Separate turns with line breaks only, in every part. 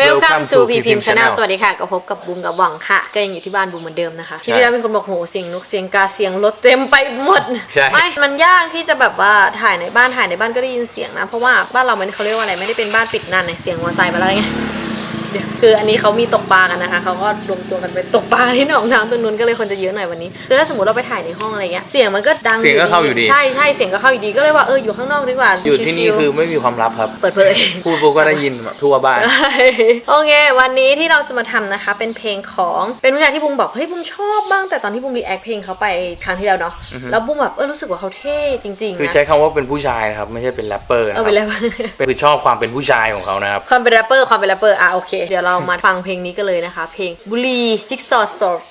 Welcome to พีพิม Channel สวัสดีค่ะก็พบกับบูมกับหวังค่ะ ก็ยังอยู่ที่บ้านบูมเหมือนเดิมนะคะ ที่ที่แล้วมีคนบอกโหเสียงนกเสียงกาเสียงรถเต็มไปหมด
ใช่
ไม่มันยากที่จะแบบว่าถ่ายในบ้านถ่ายในบ้านก็ได้ยินเสียงนะ เพราะว่าบ้านเรามันเขาเรียกว่าอะไรไม่ได้เป็นบ้านปิดนั่นไงเสียงมอเตอร์ไซค์มาแล้วไงเดี๋ยว คืออันนี้เขามีตกปลากันนะคะเขาก็รวมตัวกันไปตกปลาที่หนองน้ำตรงนู้นก็เลยคนจะเยอะหน่อยวันนี้คือถ้าสมมติเราไปถ่ายในห้องอะไรเงี้ยเสียงมันก็ดัง
เสียงก็เข้าอยู่ดี
ใช่ใช่เสียงก็เข้าอยู่ดีก็เลยว่าเอออยู่ข้างนอกดีกว่า
อยู่ที่นี่
ชิลๆ
คือไม่มีความลับครับ
เปิดเผย
พูดปุ๊บก็ได้ยินแบบทั่วบ้าน
โอเควันนี้ที่เราจะมาทำนะคะ เป็นเพลงของเป็นผู้ชายที่บุ้มบอกเฮ้ยบุ้มชอบบ้างแต่ตอนที่บุ้มรีแอคเพลงเขาไปครั้งที่แล้วเนาะแล้วบุ้มแบบเออรู้สึกว่าเขาเท่จริงๆ
คือ
นะ
ใช้คำว่าเป็นผู้ชายนะครับไม่ใช่เป็นแรปเปอร์นะ
เอ
ค
อ
รับ
ไปแล้ว
เป็นคือชอบความเป็นผู้ชายของเขานะครับ
ความเป็นแรปเปอร์ความเป็นแรปเปอร์อะโอเคเดี๋ยวเรามาฟังเพลงนี้กันเลยนะคะ เพลงบุรี Jigsaw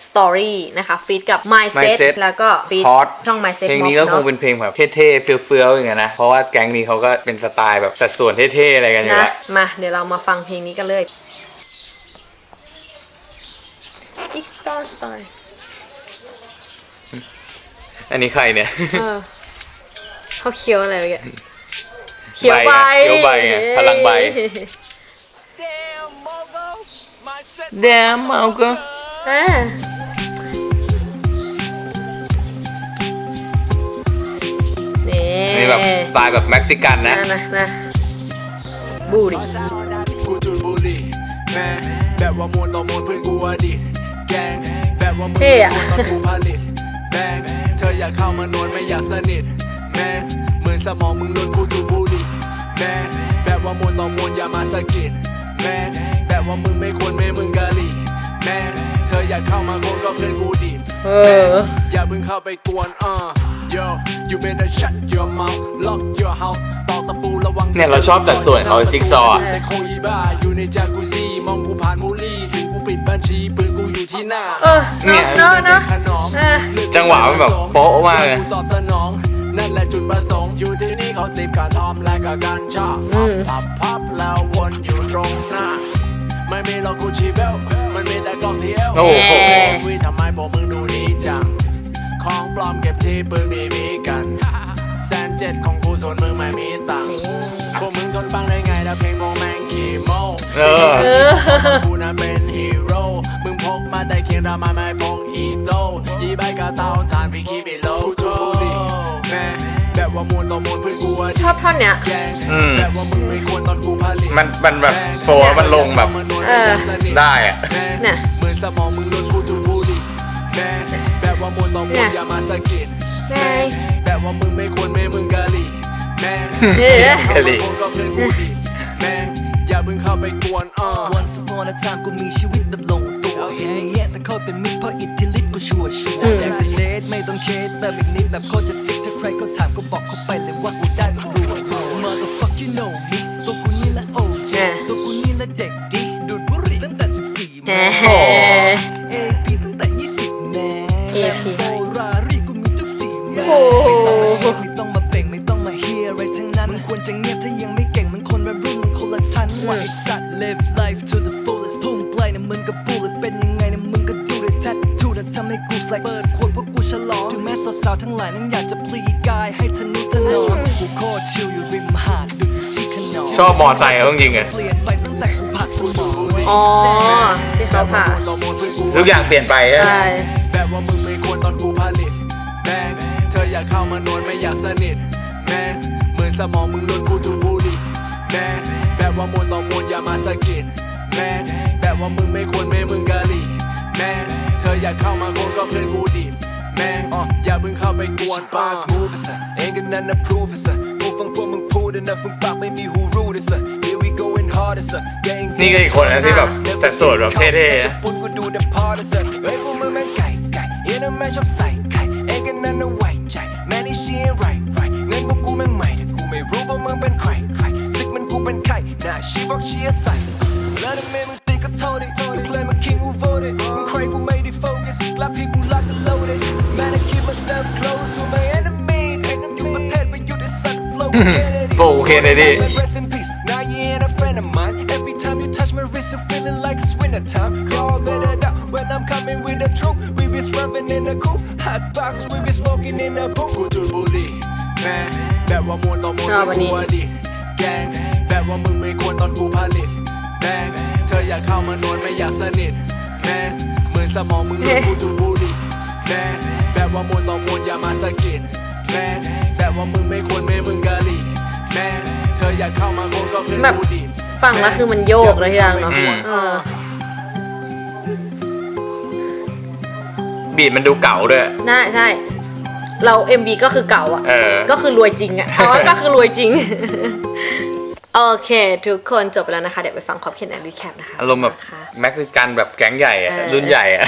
Story นะคะฟีดกับ Mindset
Mindset
แล้วก็ฟีด
Hot
ช่อง Mindset
เพลงนี้ก็
Mob
คง
เนาะ
เป็นเพลงแบบเท่ๆเฟี้ยวๆอย่างเงี้ยนะเพราะว่าแก๊งนี้เขาก็เป็นสไตล์แบบสัดส่วนเท่ๆอะไรกันอยู่
นะ
แล้ว
มา เดี๋ยวเรามาฟังเพลงนี้กันเลย Jigsaw Story
อันนี้ใครเนี่ย
เออเขาเคี้ยวอะไรเมื่อกี้เคี้ยวใบ
เคี้ยวใบไงพลังใบ แดมเอาก็
อ่านี่
นี่แบบสไตล์แบบเม็กซิกันนะ
นะ นะนะบูดิ
กูจุดบุหรี่แม่แบบว่ามวนต่อมวนเพื่อนกูอดีตแกงแบบว่ามึง
เท่อะ
ตอนกูผลิตแม่งเธออยากเข้ามานวลไม่อยากสนิทแม่งเหมือนสมองมึงโดนกูจุดบุหรี่แม่งแบบว่ามวนต่อมวนอย่ามาสะกิดแม่งแบบ ว่ามึงไม่ควรไม่มึงกะหลี่แม่งเธออยากเข้ามาโคนก็เพื่อนกูดีด
เออ
อย่าเพิ่งเข้าไปกวนอะ yo you better shut your mouth lock your house ตอกตะปูระวัง
เนี่ยเราชอบสัดส่วนเขาจิ๊กซอว์อะ
แต่โคอีบ้าอยู่ในจากุซีมองกูผ่านมูลี่ถึงกูปิดบัญชีปืนกูอยู่ที่หน้า
เออ
เนี่ย
เนาะเนาะ
ขนม
เออ
จังหวะมันแบบโป๊ะมากเลย
กูตอบสนองนั่นแหละจุดประสงค์อยู่ที่นี่เขาจิบกระทอมและก็กัญชาพับพับพับแล้ววนอยู่ตรงหน้า ไม่มีหรอกกูชีเวลมันมีแต่กล้องเที่ยว
โอ้โห
วิทำไมพวกมึงดูดีจัง ของปลอมเก็บที่ปืนบีบีกัน แสนเจ็ดของกูส่วนมึงไม่มีตังค์พวกมึงทนฟังได้ไงแล้วเพลงพวกแม่งขี้โม
เออ
กูน่ะเป็นฮีโร่ มึงพกมาแต่เคียงรามาไม่พกอีโต้ยี่ใบกระเตาทานพี่ขี้ไปโลกูจูบุหรีแม่แบบว่ามวนต่อมวนเพื่อนกูอะ
ชอบท่อนเนี้ย
แกง
อืม
แบบว่ามึงไม่ควรตอนกูผลิต
มันมันแบบโฟร์มันลงแบบ
เออ
ได้อะ
น่ะ
เหมือนสมองมึงโดนกูจูบุหรีแม่แบบว่ามวนต่อมวน
เนี่ย
อย่ามาสะกิด
แม่
แบบว่ามึงไม่ควรไม่มึงกะหรี่แม่ง
เอ๊ะ
กะหรี่
คนก็เพื่อนกูดิแม่งอย่าเพิ่งเข้าไปกวนอ่อ
Once upon a time กูมีชีวิตแบบลงตัวเห็นอย่างเงี้ยแต่เขาเป็นมิตรเพราะอิทธิฤทธิ์กูชัวร์ชัวร์อยากเป็นเลสไม่ต้องเคสเติมอีกนิดแบบโคตรจะซิกถ้าใครเขาถามก็บอกเขาไปเลยว่ากูได้ 14
แห
มา
ม
AP ตั้งแต่20แน่
AP
โฟรารี่กูมีทุกสีแม่
โอ้โห
ไม่ต้องมาเทียบไม่ต้องมาเบ่งไม่ต้องมาเฮียอะไรทั้งนั้นมึงควรจะเงียบถ้ายังไม่เก่งมันคนละรุ่นมันคนละชั้นว่าไอ้สัตว์ live life to the fullest พุ่งไกลนะมึงกับ bullet เป็นยังไงนะมึงก็ดูได้ tattoo นะทำให้กู flex เปิดขวดเพราะกูฉลองถึงแม้สาวๆทั้งหลายนั้นอยากจะพลีกายให้ทะนุถนอมกูโคตรชิลอยู่ริมหาดดูอยู่ที่ขนอม
ชอบมอไซค์เขาจริงๆอะ
เปลี่ยนไป อง
อ๋อที่เขาผ่า
ต่อมวนเพื่อนกู
ทุกอย่างเปลี่ยนไปอะ
ใช่
แบบว่ามึงไม่ควรตอนกูผลิตแม่งเธออยากเข้ามานวลไม่อยากสนิทแม่งเหมือนสมองมึงโดนกูจูบุหรีแม่งแบบว่ามวนต่อมวนอย่ามาสะกิดแม่งแบบว่ามึงไม่ควรไม่มึงกะหรี่แม่งเธออยากเข้ามาโคนก็เพื่อนกูดีดแม่งอย่าเพิ่งเข้าไปกวนป้า
move it sir ain't got nothing to prove it sir กูฟังพวกมึงพูดนะฟังปากไม่มีหูรู้เลย
นี่ก็อีกคนนะที่แบบสัดส่วนแบบเท่ๆ
จะ
นะ
ปุ่นกูดู the part sir เฮ้ยพวกมึงแม่งไก่ไก่เอ็นแม่งชอบใส่ไข่ ain't got nothing to ไว้ใจแม่นี่ she ain't right right งั้นพวกกูแม่งใหม่แต่กูไม่รู้ว่ามึงเป็นใครใครซิกมันกูเป็นใครน่า she บอก she ใส่แล้วทำไมมึงตีก็โทษดิ you claim a king who voted มึงใครกูไม่ได้ focus กลับพี่กูรักกัน loaded man I keep myself close to my enemy อยู่ประเทศไปอยู่ในสัตว์ flow
โอ้โอเคเลยดิ
you touch my wrist, I'm feeling like it's winter time. Call better out when I'm coming with the truth. We be swerving in the coupe, hot box. We be smoking in the booth.
กูจูดบุหรี่แม่งแบบว่ามวนต่อมวน
ชอบอันนี้
กูอดีตแกงแบบว่ามึงไม่ควรตอนกูผลิตแม่งเธออยากเข้ามานวลไม่อยากสนิทแม่เหมือนสมองมึงดูดกูดูดบุหรี่แม่แบบว่ามวลต่อมวลอย่ามาสะกิดแม่แบบว่ามึงไม่ควรไม่มึงกะหรี่แม่เธออยากเข้ามาคงก็คือ
แบบ
กูดี ด
ฟังแล้วคือมันโยกเลยทีหลังเนาะ
อืม
เออ
บีดมันดูเก่าด้วย
น่าใช่ เรา MV ก็คือเก่าอะ
เออ
ก็คือรวยจริงอะเอาว่าก็คือรวยจริง โอเค ทุกคนจบไปแล้วนะคะ เดี๋ยวไปฟังความเขียนแอนรีแคปนะคะ
อารมณ์แบบ
นะคะ
แม็กซิกันแบบแก๊งใหญ่อะ
เออ
รุ่นใหญ่อะ